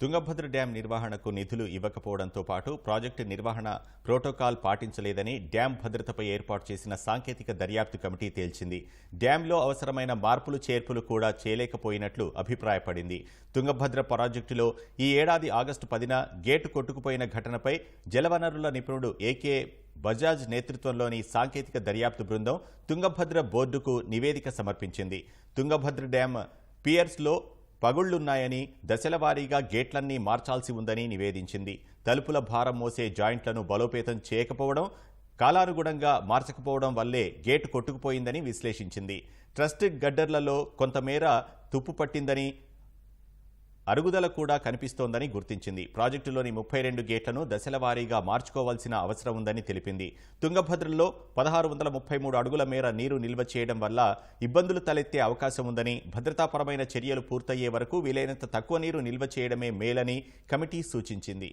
Tungabhadra dam నిర్వహణకు నిధులు ఇవ్వకపోవడంతో పాటు ప్రాజెక్టు నిర్వహణ ప్రోటోకాల్ పాటించలేదని డ్యాం భద్రతపై ఏర్పాటు చేసిన సాంకేతిక దర్యాప్తు కమిటీ తేల్చింది. డ్యాంలో అవసరమైన మార్పులు చేర్పులు కూడా చేయలేకపోయినట్లు అభిప్రాయపడింది. తుంగభద్ర ప్రాజెక్టులో ఈ ఏడాది ఆగస్టు పదిన గేటు కొట్టుకుపోయిన ఘటనపై జలవనరుల నిపుణుడు ఏకే బజాజ్ నేతృత్వంలోని సాంకేతిక దర్యాప్తు బృందం తుంగభద్ర బోర్డుకు నివేదిక సమర్పించింది. తుంగభద్ర డ్యాం పియర్స్లో పగుళ్ళున్నాయని దశలవారీగా గేట్లన్నీ మార్చాల్సి ఉందని నివేదించింది. తలుపుల భారం మోసే జాయింట్లను బలోపేతం చేయకపోవడం కాలానుగుణంగా మార్చకపోవడం వల్లే గేటు కొట్టుకుపోయిందని విశ్లేషించింది. ట్రస్ట్ గడ్డర్లలో కొంతమేర తుప్పు పట్టిందని అరుగుదల కూడా కనిపిస్తోందని గుర్తించింది. ప్రాజెక్టులోని ముప్పై రెండు గేట్లను దశలవారీగా మార్చుకోవాల్సిన అవసరం ఉందని తెలిపింది. తుంగభద్రలో పదహారు వందల ముప్పై మూడు అడుగుల మేర నీరు నిల్వ చేయడం వల్ల ఇబ్బందులు తలెత్తే అవకాశం ఉందని భద్రతాపరమైన చర్యలు పూర్తయ్యే వరకు వీలైనంత తక్కువ నీరు నిల్వ చేయడమే మేలని కమిటీ సూచించింది.